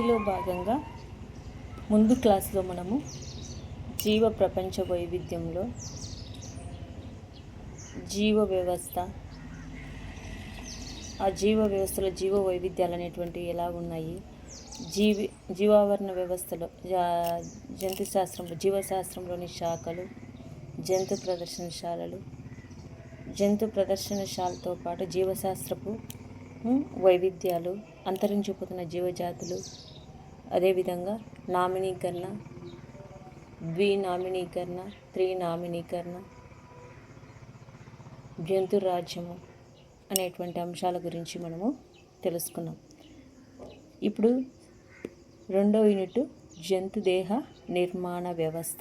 బయాలజీలో భాగంగా ముందు క్లాస్లో మనము జీవ ప్రపంచ వైవిధ్యంలో జీవ వ్యవస్థ ఆ జీవ వ్యవస్థలో జీవ వైవిధ్యాలు అనేటువంటివి ఎలా ఉన్నాయి? జీవి జీవావరణ వ్యవస్థలో జంతు శాస్త్రంలో జీవశాస్త్రంలోని శాఖలు జంతు ప్రదర్శనశాలలు జంతు ప్రదర్శనశాలతో పాటు జీవశాస్త్రపు వైవిధ్యాలు అంతరించిపోతున్న జీవజాతులు అదేవిధంగా నామినీకరణ ద్వి ద్వినామినీకరణ త్రినామినీకరణ జంతు రాజ్యము అనేటువంటి అంశాల గురించి మనము తెలుసుకున్నాం. ఇప్పుడు రెండో యూనిట్ జంతుదేహ నిర్మాణ వ్యవస్థ.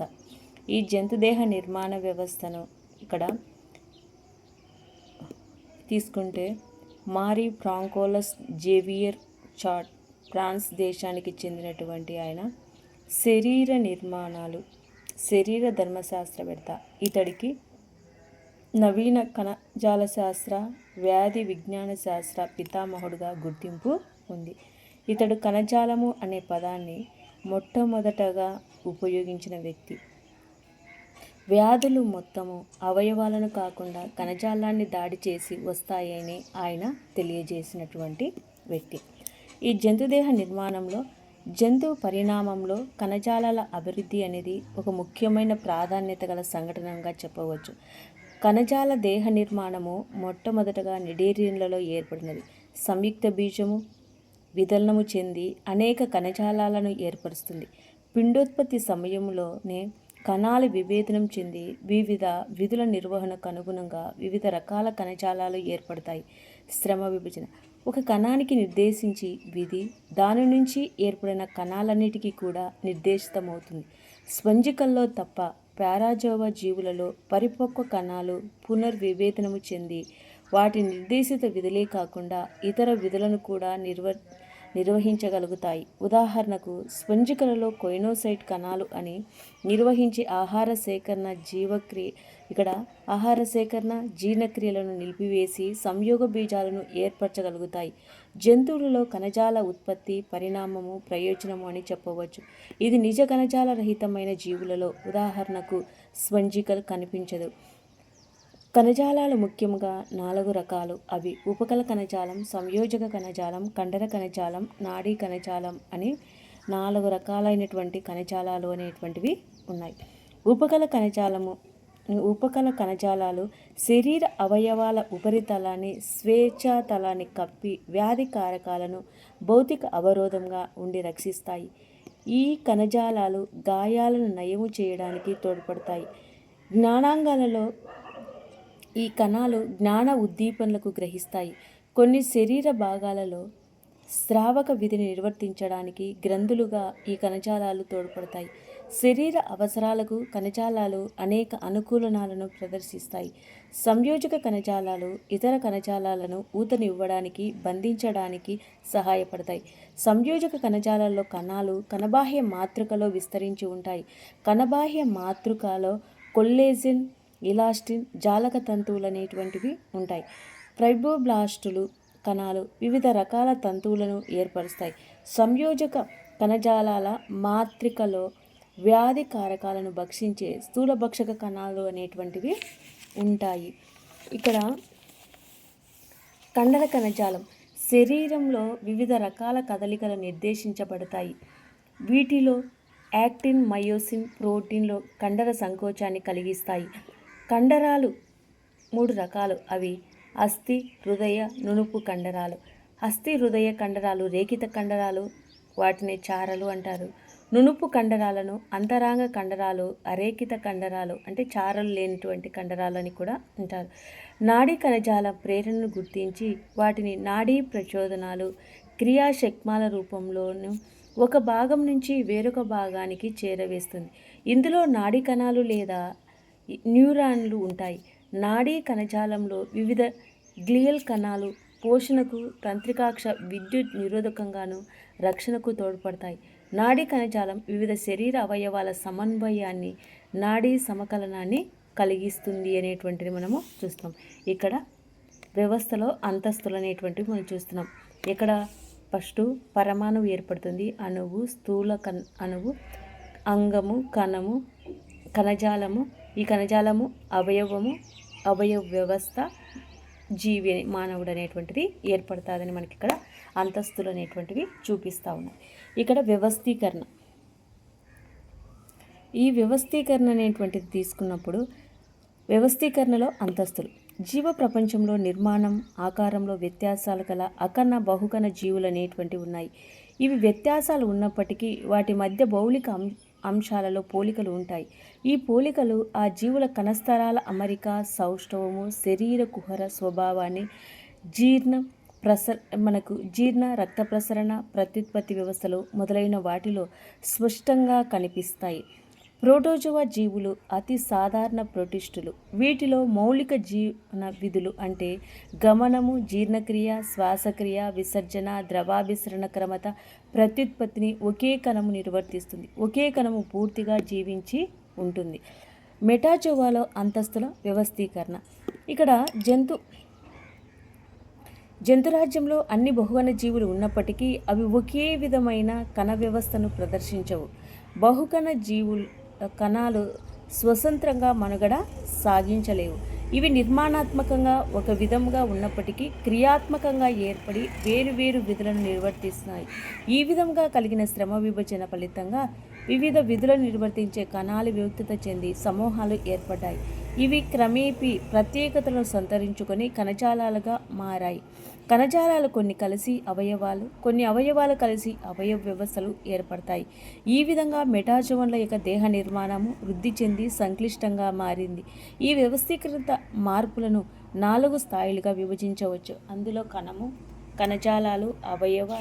ఈ జంతుదేహ నిర్మాణ వ్యవస్థను ఇక్కడ తీసుకుంటే మారీ ఫ్రాంకోలస్ జేవియర్ చార్ట్ ఫ్రాన్స్ దేశానికి చెందినటువంటి ఆయన. శరీర నిర్మాణాలు శరీర ధర్మశాస్త్రవేత్త. ఇతడికి నవీన కణజాల శాస్త్ర వ్యాధి విజ్ఞాన శాస్త్ర పితామహుడుగా గుర్తింపు ఉంది. ఇతడు కణజాలము అనే పదాన్ని మొట్టమొదటగా ఉపయోగించిన వ్యక్తి. వ్యాధులు మొత్తము అవయవాలను కాకుండా కణజాలాన్ని దాడి చేసి వస్తాయని ఆయన తెలియజేసినటువంటి వ్యక్తి. ఈ జంతుదేహ నిర్మాణంలో జంతు పరిణామంలో కణజాలాల అభివృద్ధి అనేది ఒక ముఖ్యమైన ప్రాధాన్యత గల సంఘటనగా చెప్పవచ్చు. కణజాల దేహ నిర్మాణము మొట్టమొదటగా నిడేరియన్లలో ఏర్పడినది. సంయుక్త బీజము విదలనము చెంది అనేక కణజాలాలను ఏర్పరుస్తుంది. పిండోత్పత్తి సమయంలోనే కణాలు విభేదనం చెంది వివిధ విధుల నిర్వహణకు అనుగుణంగా వివిధ రకాల కణజాలాలు ఏర్పడతాయి. శ్రమ విభజన. ఒక కణానికి నిర్దేశించి విధి దాని నుంచి ఏర్పడిన కణాలన్నిటికీ కూడా నిర్దేశితమవుతుంది. స్పంజికల్లో తప్ప పారాజోవా జీవులలో పరిపక్వ కణాలు పునర్విభేదనము చెంది వాటి నిర్దేశిత విధులే కాకుండా ఇతర విధులను కూడా నిర్వ నిర్వహించగలుగుతాయి. ఉదాహరణకు స్పంజికలలో కొయినోసైట్ కణాలు అని నిర్వహించే ఆహార సేకరణ జీవక్రియ ఇక్కడ ఆహార సేకరణ జీర్ణక్రియలను నిలిపివేసి సంయోగ బీజాలను ఏర్పరచగలుగుతాయి. జంతువులలో కణజాల ఉత్పత్తి పరిణామము ప్రయోజనము అని చెప్పవచ్చు. ఇది నిజ కణజాల రహితమైన జీవులలో ఉదాహరణకు స్పంజికలు కనిపించదు. కణజాలాలు ముఖ్యంగా నాలుగు రకాలు. అవి ఉపకల కణజాలం సంయోజక కణజాలం కండర కణజాలం నాడీ కణజాలం అని నాలుగు రకాలైనటువంటి కణజాలాలు అనేటువంటివి ఉన్నాయి. ఉపకల కణజాలము ఉపకల కణజాలాలు శరీర అవయవాల ఉపరితలాన్ని స్వేచ్ఛాతలాన్ని కప్పి వ్యాధి కారకాలను భౌతిక అవరోధంగా ఉండి రక్షిస్తాయి. ఈ కణజాలాలు గాయాలను నయము చేయడానికి తోడ్పడతాయి. జ్ఞానాంగాలలో ఈ కణాలు జ్ఞాన ఉద్దీపనలకు గ్రహిస్తాయి. కొన్ని శరీర భాగాలలో స్రావక విధిని నిర్వర్తించడానికి గ్రంథులుగా ఈ కణజాలాలు తోడ్పడతాయి. శరీర అవసరాలకు కణజాలాలు అనేక అనుకూలనాలను ప్రదర్శిస్తాయి. సంయోజక కణజాలాలు ఇతర కణజాలాలను ఊతనివ్వడానికి బంధించడానికి సహాయపడతాయి. సంయోజక కణజాలాల్లో కణాలు కణబాహ్య మాతృకలో విస్తరించి ఉంటాయి. కణబాహ్య మాతృకలో కొల్లేజిన్ ఇలాస్టిన్ జాలక తంతువులు అనేటువంటివి ఉంటాయి. ఫ్రైబోబ్లాస్టులు కణాలు వివిధ రకాల తంతువులను ఏర్పరుస్తాయి. సంయోజక కణజాలాల మాత్రికలో వ్యాధి కారకాలను భక్షించే స్థూలభక్షక కణాలు అనేటువంటివి ఉంటాయి. ఇక్కడ కండర కణజాలం శరీరంలో వివిధ రకాల కదలికలు నిర్దేశించబడతాయి. వీటిలో యాక్టిన్ మయోసిన్ ప్రోటీన్లు కండర సంకోచాన్ని కలిగిస్తాయి. కండరాలు మూడు రకాలు. అవి అస్థి హృదయ నునుపు కండరాలు. అస్థి హృదయ కండరాలు రేఖిత కండరాలు వాటిని చారలు అంటారు. నునుపు కండరాలను అంతరాంగ కండరాలు అరేకిత కండరాలు అంటే చారలు లేనటువంటి కండరాలని కూడా అంటారు. నాడీ కణజాల ప్రేరణను గుర్తించి వాటిని నాడీ ప్రచోదనాలు క్రియాశక్మాల రూపంలోను ఒక భాగం నుంచి వేరొక భాగానికి చేరవేస్తుంది. ఇందులో నాడీ కణాలు లేదా న్యూరాన్లు ఉంటాయి. నాడీ కణజాలంలో వివిధ గ్లియల్ కణాలు పోషణకు తంత్రికాక్ష విద్యుత్ నిరోధకంగాను రక్షణకు తోడ్పడతాయి. నాడీ కణజాలం వివిధ శరీర అవయవాల సమన్వయాన్ని నాడీ సమకలనాన్ని కలిగిస్తుంది అనేటువంటిది మనము చూస్తాం ఇక్కడ వ్యవస్థలో అంతస్తులు అనేటువంటివి మనం చూస్తున్నాం. ఇక్కడ ఫస్ట్ పరమాణువు ఏర్పడుతుంది. అణువు స్థూల కన్ అణువు అంగము కణము కణజాలము. ఈ కణజాలము అవయవము అవయవ వ్యవస్థ జీవి మానవుడు అనేటువంటిది ఏర్పడుతుందని మనకి ఇక్కడ అంతస్తులు అనేటువంటివి చూపిస్తూ ఉన్నాయి ఇక్కడ వ్యవస్థీకరణ. ఈ వ్యవస్థీకరణ అనేటువంటిది తీసుకున్నప్పుడు వ్యవస్థీకరణలో అంతస్తులు. జీవ ప్రపంచంలో నిర్మాణం ఆకారంలో వ్యత్యాసాలు గల అకన్న బహుకణ జీవులు అనేటువంటివి ఉన్నాయి. ఇవి వ్యత్యాసాలు ఉన్నప్పటికీ వాటి మధ్య భౌలిక అంశాలలో పోలికలు ఉంటాయి. ఈ పోలికలు ఆ జీవుల కణస్తరాల అమరిక సౌష్ఠవము శరీర కుహర స్వభావాన్ని జీర్ణ ప్రసర మనకు జీర్ణ రక్త ప్రసరణ ప్రత్యుత్పత్తి వ్యవస్థలు మొదలైన వాటిలో స్పష్టంగా కనిపిస్తాయి. ప్రోటోజోవా జీవులు అతి సాధారణ ప్రోటిస్టులు. వీటిలో మౌలిక జీవన విధులు అంటే గమనము జీర్ణక్రియ శ్వాసక్రియ విసర్జన ద్రవాభిసరణ క్రమత ప్రత్యుత్పత్తిని ఒకే కణము నిర్వర్తిస్తుంది. ఒకే కణము పూర్తిగా జీవించి ఉంటుంది. మెటాజోవాలో అంతస్తుల వ్యవస్థీకరణ. ఇక్కడ జంతు జంతురాజ్యంలో అన్ని బహువన జీవులు ఉన్నప్పటికీ అవి ఒకే విధమైన కణ వ్యవస్థను ప్రదర్శించవు. బహుకణ జీవులు కణాలు స్వతంత్రంగా మనుగడ సాగించలేవు. ఇవి నిర్మాణాత్మకంగా ఒక విధంగా ఉన్నప్పటికీ క్రియాత్మకంగా ఏర్పడి వేరు వేరు విధులను నిర్వర్తిస్తున్నాయి. ఈ విధంగా కలిగిన శ్రమ విభజన ఫలితంగా వివిధ విధులను నిర్వర్తించే కణాలు విముక్తత చెంది సమూహాలు ఏర్పడ్డాయి. ఇవి క్రమేపీ ప్రత్యేకతలను సంతరించుకొని కణజాలాలుగా మారాయి. కణజాలాలు కొన్ని కలిసి అవయవాలు కొన్ని అవయవాలు కలిసి అవయవ వ్యవస్థలు ఏర్పడతాయి. ఈ విధంగా మెటాజోన్ల యొక్క దేహ నిర్మాణము వృద్ధి చెంది సంక్లిష్టంగా మారింది. ఈ వ్యవస్థీకృత మార్పులను నాలుగు స్థాయిలుగా విభజించవచ్చు. అందులో కణము కణజాలాలు అవయవ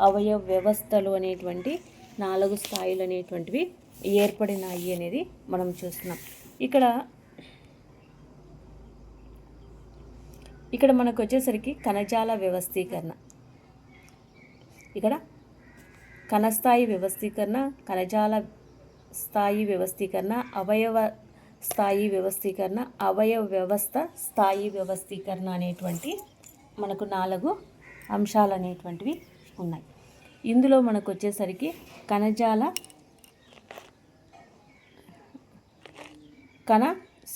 అవయవ వ్యవస్థలు అనేటువంటి నాలుగు స్థాయిలు అనేటువంటివి ఏర్పడినాయి అనేది మనం చూస్తున్నాం. ఇక్కడ ఇక్కడ మనకు వచ్చేసరికి కణజాల వ్యవస్థీకరణ. ఇక్కడ కణస్థాయి వ్యవస్థీకరణ కణజాల స్థాయి వ్యవస్థీకరణ అవయవ స్థాయి వ్యవస్థీకరణ అవయవ వ్యవస్థ స్థాయి వ్యవస్థీకరణ అనేటువంటి మనకు నాలుగు అంశాలు అనేటువంటివి ఉన్నాయి. ఇందులో మనకు వచ్చేసరికి కణజాల కణ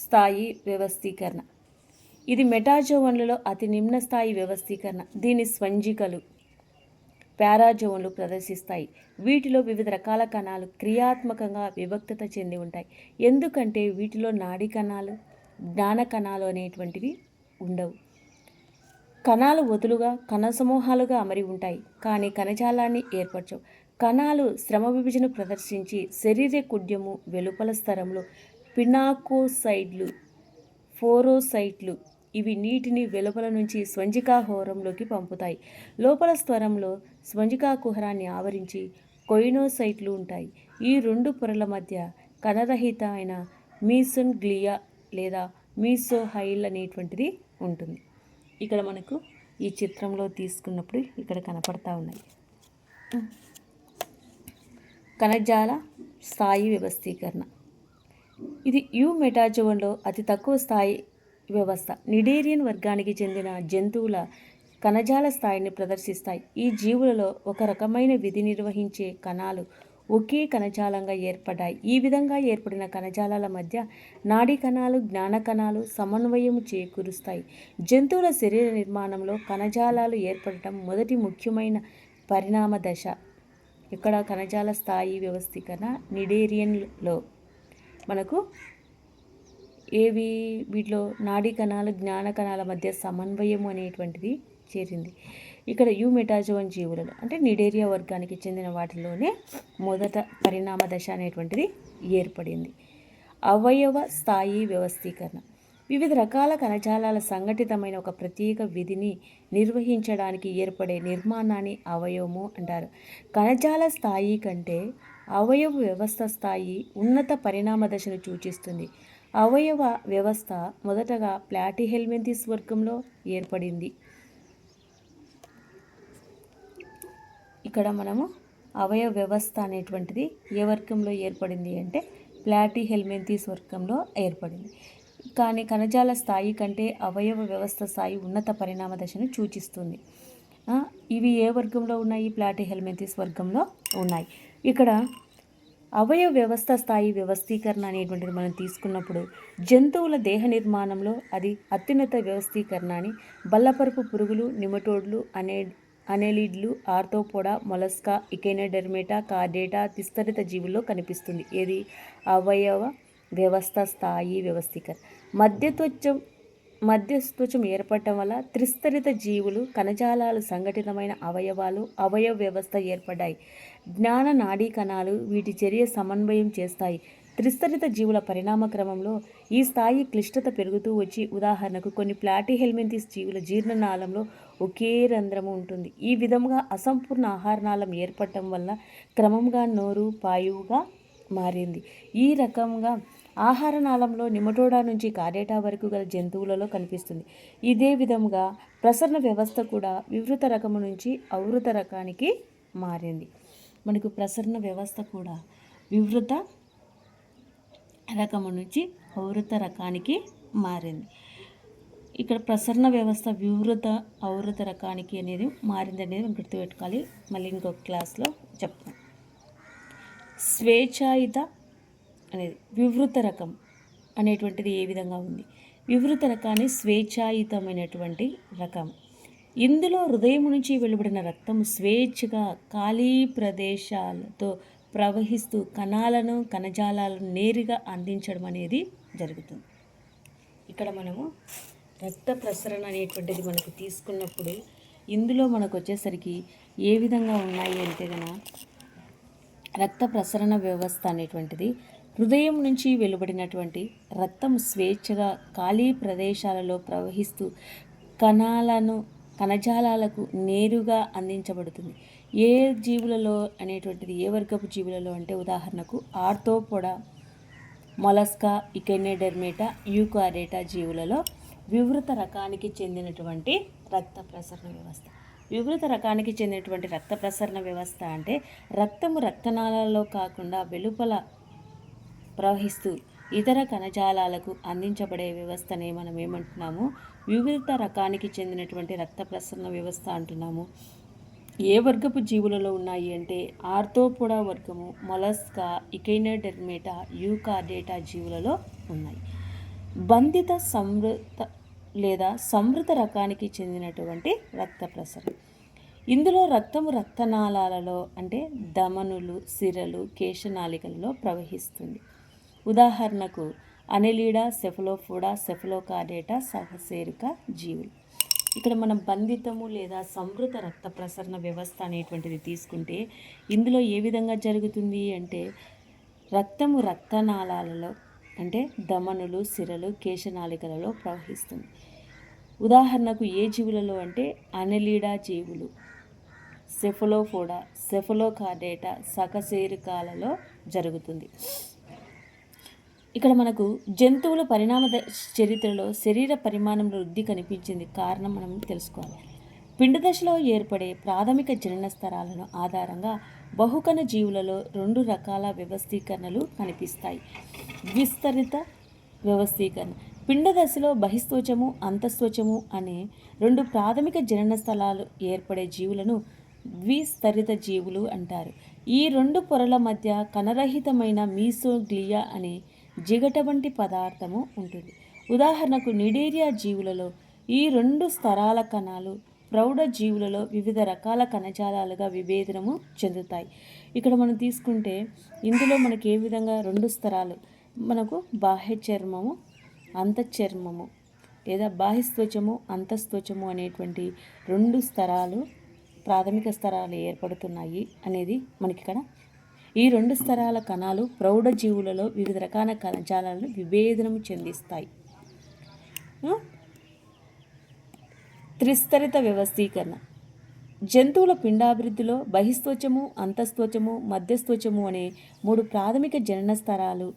స్థాయి వ్యవస్థీకరణ. ఇది మెటాజోవన్లలో అతి నిమ్న స్థాయి వ్యవస్థీకరణ. దీని స్వంజికలు పారాజోన్లు ప్రదర్శిస్తాయి. వీటిలో వివిధ రకాల కణాలు క్రియాత్మకంగా విభక్తత చెంది ఉంటాయి. ఎందుకంటే వీటిలో నాడీ కణాలు జ్ఞాన కణాలు అనేటువంటివి ఉండవు. కణాలు వదులుగా కణ సమూహాలుగా అమరి ఉంటాయి కానీ కణజాలాన్ని ఏర్పరచవు. కణాలు శ్రమ విభజన ప్రదర్శించి శరీర కుడ్యము వెలుపల స్థరంలో పినాకోసైడ్లు ఫోరోసైట్లు ఇవి నీటిని వెలుపల నుంచి స్వంజికా హోరంలోకి పంపుతాయి. లోపల స్వరంలో స్వంజికా కుహరాన్ని ఆవరించి కొయినోసైట్లు ఉంటాయి. ఈ రెండు పొరల మధ్య కణరహిత అయిన మీసన్ గ్లియా లేదా మీసోహైల్ అనేటువంటిది ఉంటుంది. ఇక్కడ మనకు ఈ చిత్రంలో తీసుకున్నప్పుడు ఇక్కడ కనపడతా ఉన్నాయి. కణజాల స్థాయి వ్యవస్థీకరణ. ఇది యు మెటాజోన్లో అతి తక్కువ స్థాయి వ్యవస్థ. నిడేరియన్ వర్గానికి చెందిన జంతువుల కణజాల స్థాయిని ప్రదర్శిస్తాయి. ఈ జీవులలో ఒక రకమైన విధి నిర్వహించే కణాలు ఒకే కణజాలంగా ఏర్పడ్డాయి. ఈ విధంగా ఏర్పడిన కణజాలాల మధ్య నాడీ కణాలు జ్ఞాన కణాలు సమన్వయం చేకూరుస్తాయి. జంతువుల శరీర నిర్మాణంలో కణజాలాలు ఏర్పడటం మొదటి ముఖ్యమైన పరిణామ దశ. ఇక్కడ కణజాల స్థాయి వ్యవస్థీకరణ నిడేరియన్లో. మనకు ఏవి? వీటిలో నాడీ కణాలు జ్ఞాన కణాల మధ్య సమన్వయం అనేటువంటిది చేరింది. ఇక్కడ యూ మెటాజోన్ జీవులలో అంటే నిడేరియా వర్గానికి చెందిన వాటిలోనే మొదట పరిణామ దశ అనేటువంటిది ఏర్పడింది. అవయవ స్థాయి వ్యవస్థీకరణ. వివిధ రకాల కణజాలాల సంఘటితమైన ఒక ప్రత్యేక విధిని నిర్వహించడానికి ఏర్పడే నిర్మాణాన్ని అవయవము అంటారు. కణజాల స్థాయి కంటే అవయవ వ్యవస్థ స్థాయి ఉన్నత పరిణామ దశను సూచిస్తుంది. అవయవ వ్యవస్థ మొదటగా ప్లాటిహెల్మెంతిస్ వర్గంలో ఏర్పడింది. ఇక్కడ మనము అవయవ వ్యవస్థ అనేటువంటిది ఏ వర్గంలో ఏర్పడింది అంటే ప్లాటీ హెల్మెంతీస్ వర్గంలో ఏర్పడింది. కానీ కణజాల స్థాయి కంటే అవయవ వ్యవస్థ స్థాయి ఉన్నత పరిణామ దశను సూచిస్తుంది. ఇవి ఏ వర్గంలో ఉన్నాయి? ప్లాటీ హెల్మెంతీస్ వర్గంలో ఉన్నాయి. ఇక్కడ అవయవ వ్యవస్థ స్థాయి వ్యవస్థీకరణ అనేటువంటిది మనం తీసుకున్నప్పుడు జంతువుల దేహ నిర్మాణంలో అది అత్యున్నత వ్యవస్థీకరణ అని బల్లపరుపు పురుగులు నిమటోడ్లు అనే అనెలిడ్లు ఆర్థోపోడా మొలస్కా ఇకెనెడెర్మేటా కార్డేటా విస్తరిత జీవుల్లో కనిపిస్తుంది. ఏది? అవయవ వ్యవస్థ స్థాయి వ్యవస్థీకరణ. మధ్యత్వచం మధ్యస్త్వచం ఏర్పడటం వల్ల త్రిస్తరిత జీవులు కణజాలాలు సంఘటితమైన అవయవాలు అవయవ వ్యవస్థ ఏర్పడ్డాయి. జ్ఞాన నాడీ కణాలు వీటి చర్య సమన్వయం చేస్తాయి. త్రిస్తరిత జీవుల పరిణామ క్రమంలో ఈ స్థాయి క్లిష్టత పెరుగుతూ వచ్చి ఉదాహరణకు కొన్ని ప్లాటిహెల్మెంతిస్ జీవుల జీర్ణనాళంలో ఒకే రంధ్రము ఉంటుంది. ఈ విధంగా అసంపూర్ణ ఆహారనాళం ఏర్పడటం వల్ల క్రమంగా నోరు పాయువుగా మారింది. ఈ రకంగా ఆహార నాళంలో నిమటోడా నుంచి కారేటా వరకు గల జంతువులలో కనిపిస్తుంది. ఇదే విధంగా ప్రసరణ వ్యవస్థ కూడా వివృత రకము నుంచి అవృత రకానికి మారింది. మనకు ప్రసరణ వ్యవస్థ కూడా వివృత రకము నుంచి అవృత రకానికి మారింది. ఇక్కడ ప్రసరణ వ్యవస్థ వివృత అవృత రకానికి అనేది మారింది అనేది గుర్తుపెట్టుకోవాలి. మళ్ళీ ఇంకొక క్లాస్లో చెప్తాం. స్వేచ్ఛాయుత అనేది వివృత రకం అనేటువంటిది ఏ విధంగా ఉంది? వివృత రకాన్ని స్వేచ్ఛాయుతమైనటువంటి రకం. ఇందులో హృదయం నుంచి వెలువడిన రక్తం స్వేచ్ఛగా ఖాళీ ప్రదేశాలతో ప్రవహిస్తూ కణాలను కణజాలాలను నేరుగా అందించడం అనేది జరుగుతుంది. ఇక్కడ మనము రక్త ప్రసరణ అనేటువంటిది మనకు తీసుకున్నప్పుడు ఇందులో మనకు వచ్చేసరికి ఏ విధంగా ఉన్నాయి అంటే కనుక రక్త ప్రసరణ వ్యవస్థ అనేటువంటిది హృదయం నుంచి వెలువడినటువంటి రక్తం స్వేచ్ఛగా ఖాళీ ప్రదేశాలలో ప్రవహిస్తూ కణాలను కణజాలాలకు నేరుగా అందించబడుతుంది. ఏ జీవులలో అనేటువంటిది ఏ వర్గపు జీవులలో అంటే ఉదాహరణకు ఆర్థోపొడ మొలస్కా ఇకెనెడెర్మేటా యూకారేటా జీవులలో వివృత రకానికి చెందినటువంటి రక్త ప్రసరణ వ్యవస్థ. వివృత రకానికి చెందినటువంటి రక్త ప్రసరణ వ్యవస్థ అంటే రక్తము రక్తనాళాలలో కాకుండా వెలుపల ప్రవహిస్తూ ఇతర కణజాలాలకు అందించబడే వ్యవస్థనే మనం ఏమంటున్నాము? వివిధ రకానికి చెందినటువంటి రక్త ప్రసరణ వ్యవస్థ అంటున్నాము. ఏ వర్గపు జీవులలో ఉన్నాయి అంటే ఆర్థోపోడా వర్గము మొలస్కా ఇకైనోడెర్మేటా యూకార్డేటా జీవులలో ఉన్నాయి. బంధిత సమృత లేదా సమృత రకానికి చెందినటువంటి రక్త ప్రసరణ. ఇందులో రక్తము రక్తనాళాలలో అంటే ధమనులు సిరలు కేశనాళికలలో ప్రవహిస్తుంది. ఉదాహరణకు అనెలీడా సెఫలోఫోడా సెఫలోకార్డేటా సహసేరుక జీవులు. ఇక్కడ మనం బంధితము లేదా సమృత రక్త ప్రసరణ వ్యవస్థ అనేటువంటిది తీసుకుంటే ఇందులో ఏ విధంగా జరుగుతుంది అంటే రక్తము రక్తనాళాలలో అంటే దమనులు సిరలు కేశనాళికలలో ప్రవహిస్తుంది. ఉదాహరణకు ఏ జీవులలో అంటే అనెలీడా జీవులు సెఫలోఫోడా సెఫలోకార్డేటా సకశేరుకాలలో జరుగుతుంది. ఇక్కడ మనకు జంతువుల పరిణామ చరిత్రలో శరీర పరిమాణంలో వృద్ధి కనిపించింది కారణం మనం తెలుసుకోవాలి. పిండ దశలో ఏర్పడే ప్రాథమిక జనన స్థరాలను ఆధారంగా బహుకణ జీవులలో రెండు రకాల వ్యవస్థీకరణలు కనిపిస్తాయి. విస్తరిత వ్యవస్థీకరణ. పిండ దశలో బహిస్త్వచము అనే రెండు ప్రాథమిక జనన స్థలాలు ఏర్పడే జీవులను ద్విస్తరిత జీవులు అంటారు. ఈ రెండు పొరల మధ్య కణరహితమైన మీసోగ్లియా అనే జిగట వంటి పదార్థము ఉంటుంది. ఉదాహరణకు నిడేరియా జీవులలో ఈ రెండు స్తరాల కణాలు ప్రౌఢ జీవులలో వివిధ రకాల కణజాలాలుగా విభేదనము చెందుతాయి. ఇక్కడ మనం తీసుకుంటే ఇందులో మనకి ఏ విధంగా రెండు స్తరాలు? మనకు బాహ్య చర్మము అంతఃచర్మము లేదా బాహ్యస్త్వచము అంతఃస్త్వచము అనేటువంటి రెండు స్తరాలు ప్రాథమిక స్తరాలు ఏర్పడుతున్నాయి అనేది మనకి ఇక్కడ ఈ రెండు స్తరాల కణాలు ప్రౌఢ జీవులలో వివిధ రకాల కణజాలాలను విభేదనము చెందిస్తాయి. త్రిస్తరిత వ్యవస్థీకరణ. జంతువుల పిండాభివృద్ధిలో బహిస్తోచము అంతస్తోచము మధ్యస్తోచము అనే మూడు ప్రాథమిక జనన స్థరాలు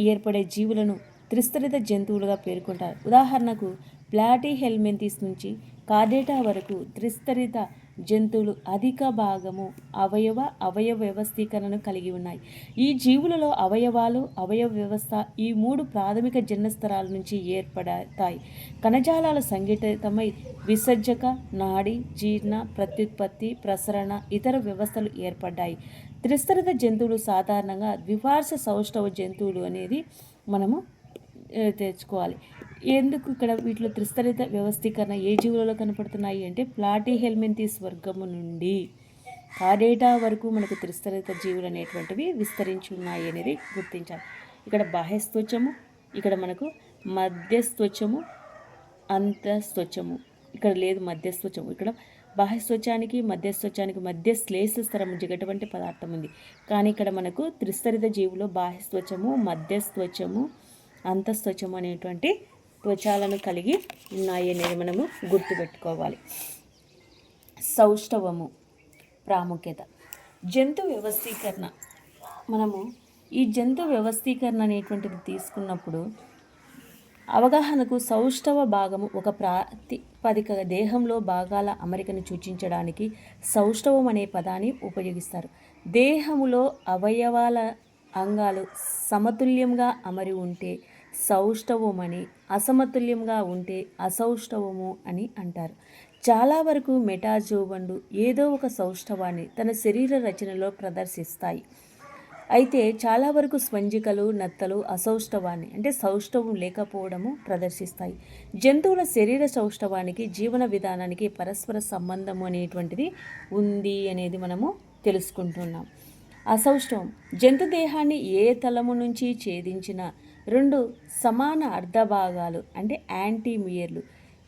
ఏర్పడే జీవులను త్రిస్తరిత జంతువులుగా పేర్కొంటారు. ఉదాహరణకు ప్లాటీ హెల్మెంతిస్ నుంచి కార్డేటా వరకు త్రిస్తరిత జంతువులు అధిక భాగము అవయవ అవయవ వ్యవస్థీకరణను కలిగి ఉన్నాయి. ఈ జీవులలో అవయవాలు అవయవ వ్యవస్థ ఈ మూడు ప్రాథమిక జన్మస్థరాల నుంచి ఏర్పడతాయి. కణజాలాలు సంఘటితమై విసర్జక నాడి జీర్ణ ప్రత్యుత్పత్తి ప్రసరణ ఇతర వ్యవస్థలు ఏర్పడ్డాయి. త్రిస్తరిత జంతువులు సాధారణంగా ద్విపార్శ సౌష్ఠవ జంతువులు అనేది మనము తెచ్చుకోవాలి. ఎందుకు ఇక్కడ వీటిలో త్రిస్తరిత వ్యవస్థీకరణ ఏ జీవులలో కనపడుతున్నాయి అంటే ప్లాటీ హెల్మెంతిస్ వర్గము నుండి? కార్డేటా వరకు మనకు త్రిస్తరిత జీవులు అనేటువంటివి విస్తరించి ఉన్నాయి అనేది గుర్తించాలి. ఇక్కడ బాహ్యస్తోచము ఇక్కడ మనకు మధ్యస్తోచము అంతస్తోచము ఇక్కడ లేదు మధ్యస్త్వచము ఇక్కడ బాహ్యస్త్వచానికి మధ్యస్త్వచానికి మధ్య శ్లేష స్తరం జిగటువంటి పదార్థం ఉంది. కానీ ఇక్కడ మనకు త్రిస్తరిత జీవులో బాహ్యస్త్వచము మధ్యస్త్వచము అంతస్త్వచము అనేటువంటి త్వచాలను కలిగి ఉన్నాయి అనేది మనము గుర్తుపెట్టుకోవాలి. సౌష్ఠవము ప్రాముఖ్యత. జంతు వ్యవస్థీకరణ. మనము ఈ జంతు వ్యవస్థీకరణ అనేటువంటిది తీసుకున్నప్పుడు అవగాహనకు సౌష్ఠవ భాగము ఒక ప్రాతిపదిక దేహంలో భాగాల అమరికను సూచించడానికి సౌష్ఠవం అనే పదాన్ని ఉపయోగిస్తారు. దేహములో అవయవాల అంగాలు సమతుల్యంగా అమరి ఉంటే సౌష్ఠవమని అసమతుల్యంగా ఉంటే అసౌష్ఠవము అని అంటారు. చాలా వరకు మెటాజోబండు ఏదో ఒక సౌష్ఠవాన్ని తన శరీర రచనలో ప్రదర్శిస్తాయి. అయితే చాలా వరకు స్పంజికలు నత్తలు అసౌష్ఠవాన్ని అంటే సౌష్ఠవం లేకపోవడము ప్రదర్శిస్తాయి. జంతువుల శరీర సౌష్ఠవానికి జీవన విధానానికి పరస్పర సంబంధం అనేటువంటిది ఉంది అనేది మనము తెలుసుకుంటున్నాం. అసౌష్ఠవం జంతు దేహాన్ని ఏ తలము నుంచి ఛేదించిన రెండు సమాన అర్ధభాగాలు అంటే యాంటీమియర్లు.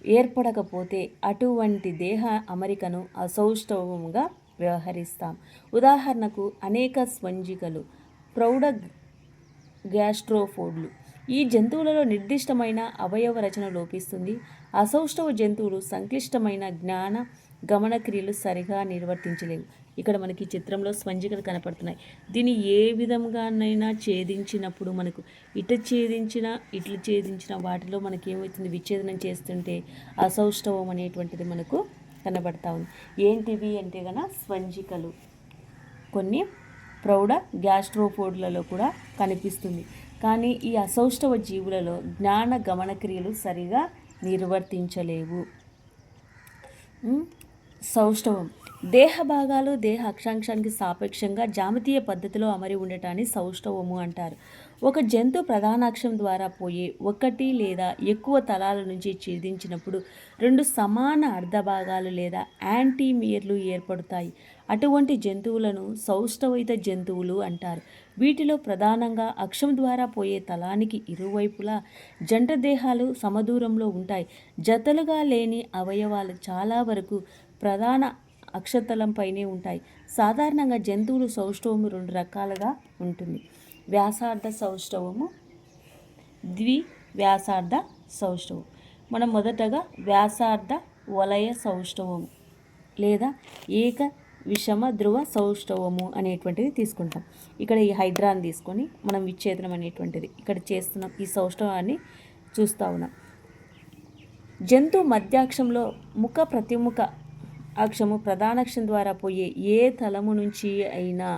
ఏర్పడకపోతే అటువంటి దేహ అమరికను అసౌష్ఠవంగా వ్యవహరిస్తాం. ఉదాహరణకు అనేక స్పంజికలు ప్రౌఢ గ్యాస్ట్రోఫోడ్లు. ఈ జంతువులలో నిర్దిష్టమైన అవయవ రచన లోపిస్తుంది. అసౌష్ఠవ జంతువులు సంక్లిష్టమైన జ్ఞాన గమన క్రియలు సరిగా నిర్వర్తించలేవు. ఇక్కడ మనకి ఈ చిత్రంలో స్పంజికలు కనపడుతున్నాయి. దీన్ని ఏ విధంగానైనా ఛేదించినప్పుడు మనకు ఇట ఛేదించిన ఇట్లు ఛేదించిన వాటిలో మనకి ఏమవుతుంది విచ్ఛేదనం చేస్తుంటే అసౌష్ఠవం అనేటువంటిది మనకు కనబడతా ఉంది. ఏంటివి అంటే గన స్పంజికలు. కొన్ని ప్రౌఢ గ్యాస్ట్రోఫోడ్లలో కూడా కనిపిస్తుంది. కానీ ఈ అసౌష్ఠవ జీవులలో జ్ఞాన గమన క్రియలు సరిగా నిర్వర్తించలేవు. సౌష్ఠవం. దేహ భాగాలు దేహ అక్షాంశానికి సాపేక్షంగా జామితీయ పద్ధతిలో అమరి ఉండటాన్ని సౌష్ఠవము అంటారు. ఒక జంతు ప్రధానాక్షం ద్వారా పోయే ఒకటి లేదా ఎక్కువ తలాల నుంచి ఛేదించినప్పుడు రెండు సమాన అర్ధభాగాలు లేదా యాంటీమియర్లు ఏర్పడతాయి. అటువంటి జంతువులను సౌష్ఠవైత జంతువులు అంటారు. వీటిలో ప్రధానంగా అక్షం ద్వారా పోయే తలానికి ఇరువైపులా జంట దేహాలు సమదూరంలో ఉంటాయి. జతలుగా లేని అవయవాలు చాలా వరకు ప్రధాన అక్షతలంపైనే ఉంటాయి. సాధారణంగా జంతువులు సౌష్ఠవము రెండు రకాలుగా ఉంటుంది. వ్యాసార్థ సౌష్ఠవము ద్వి వ్యాసార్థ సౌష్ఠవం మనం మొదటగా వ్యాసార్థ వలయ సౌష్ఠవము లేదా ఏక విషమ ధ్రువ సౌష్ఠవము అనేటువంటిది తీసుకుంటాం. ఇక్కడ ఈ హైడ్రాన్ తీసుకొని మనం విచ్ఛేదనం అనేటువంటిది ఇక్కడ చేస్తున్నాం. ఈ సౌష్ఠవాన్ని చూస్తూ ఉన్నాం. జంతు మధ్యాక్షంలో ముఖ ప్రతిముఖ అక్షము ప్రధానాక్షం ద్వారా పోయే ఏ తలము నుంచి అయినా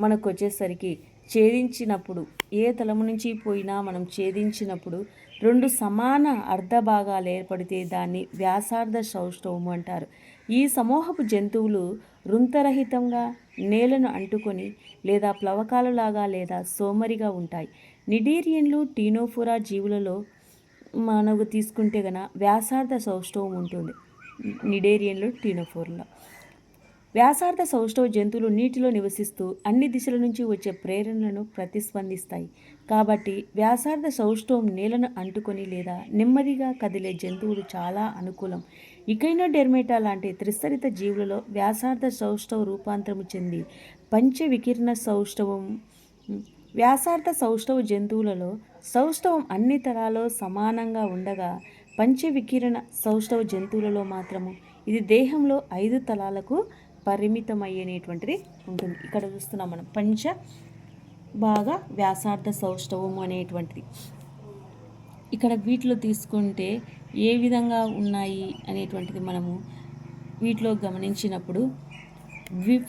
మనకు వచ్చేసరికి ఛేదించినప్పుడు ఏ తలము నుంచి పోయినా మనం ఛేదించినప్పుడు రెండు సమాన అర్ధ భాగాలు ఏర్పడితే దాన్ని వ్యాసార్థ సౌష్ఠవము అంటారు. ఈ సమూహపు జంతువులు రుంతరహితంగా నేలను అంటుకొని లేదా ప్లవకాలులాగా లేదా సోమరిగా ఉంటాయి. నిడీరియన్లు టీనోఫోరా జీవులలో మనకు తీసుకుంటే గన వ్యాసార్థ సౌష్ఠవం ఉంటుంది. నిడేరియన్లు టీనోఫోర్లో. వ్యాసార్థ సౌష్ఠవ జంతువులు నీటిలో నివసిస్తూ అన్ని దిశల నుంచి వచ్చే ప్రేరణలను ప్రతిస్పందిస్తాయి. కాబట్టి వ్యాసార్థ సౌష్ఠవం నేలను అంటుకొని లేదా నెమ్మదిగా కదిలే జంతువులు చాలా అనుకూలం. ఇకైనోడెర్మేటా లాంటి త్రిస్తరిత జీవులలో వ్యాసార్థ సౌష్ఠవ రూపాంతరము చెంది పంచ వికిరణ సౌష్ఠవం వ్యాసార్థ సౌష్ఠవ జంతువులలో సౌష్ఠవం అన్ని తరాల్లో సమానంగా ఉండగా పంచ వికిరణ సౌష్ఠవ జంతువులలో మాత్రము. ఇది దేహంలో ఐదు తలాలకు పరిమితమయ్యేటువంటిది ఉంటుంది. ఇక్కడ చూస్తున్నాం మనం. పంచ బాగా వ్యాసార్థ సౌష్ఠవము అనేటువంటిది. ఇక్కడ వీటిలో తీసుకుంటే ఏ విధంగా ఉన్నాయి అనేటువంటిది మనము వీటిలో గమనించినప్పుడు ద్విప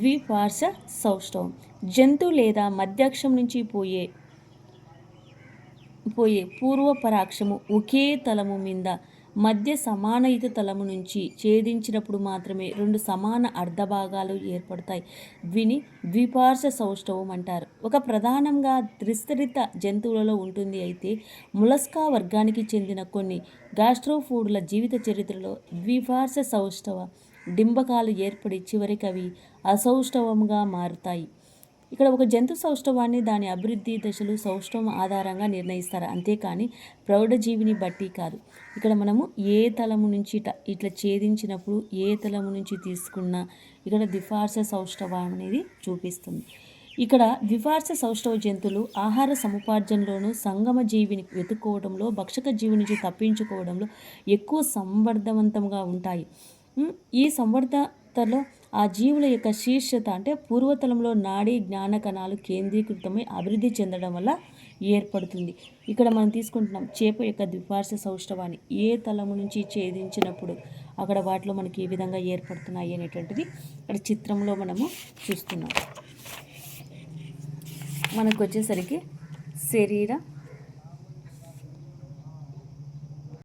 ద్విపార్శ సౌష్ఠవం. జంతు లేదా మధ్యాక్షం నుంచి పోయే పోయే పూర్వపరాక్షము ఒకే తలము మీద మధ్య సమానయుత తలము నుంచి ఛేదించినప్పుడు మాత్రమే రెండు సమాన అర్ధభాగాలు ఏర్పడతాయి. దీని ద్విపార్శ్వ సౌష్ఠవం అంటారు. ఒక ప్రధానంగా త్రిస్తరిత జంతువులలో ఉంటుంది. అయితే ములస్కా వర్గానికి చెందిన కొన్ని గాస్ట్రోఫూడ్ల జీవిత చరిత్రలో ద్విపార్శ్వ సౌష్ఠవ డింబకాలు ఏర్పడి చివరికి అవి అసౌష్ఠవంగా మారుతాయి. ఇక్కడ ఒక జంతు సౌష్ఠవాన్ని దాని అభివృద్ధి దశలు సౌష్ఠవం ఆధారంగా నిర్ణయిస్తారు. అంతేకాని ప్రౌఢజీవిని బట్టి కాదు. ఇక్కడ మనము ఏ తలము నుంచి ఇట్లా ఛేదించినప్పుడు ఏ తలము నుంచి తీసుకున్న ఇక్కడ ద్విఫార్స సౌష్ఠవం అనేది చూపిస్తుంది. ఇక్కడ ద్విఫార్స సౌష్ఠవ జంతువులు ఆహార సముపార్జనలోను సంగమ జీవిని వెతుక్కోవడంలో భక్షక జీవి నుంచి తప్పించుకోవడంలో ఎక్కువ సంవర్ధవంతంగా ఉంటాయి. ఈ సంవర్ధతలో ఆ జీవుల యొక్క శీర్షత అంటే పూర్వతలంలో నాడీ జ్ఞాన కణాలు కేంద్రీకృతమై అభివృద్ధి చెందడం వల్ల ఏర్పడుతుంది. ఇక్కడ మనం తీసుకుంటున్నాం చేప యొక్క ద్విపార్శ్వ సౌష్ఠవాన్ని. ఏ తలము నుంచి ఛేదించినప్పుడు అక్కడ వాటిలో మనకి ఏ విధంగా ఏర్పడుతున్నాయి అనేటువంటిది ఇక్కడ చిత్రంలో మనము చూస్తున్నాం. మనకు వచ్చేసరికి శరీర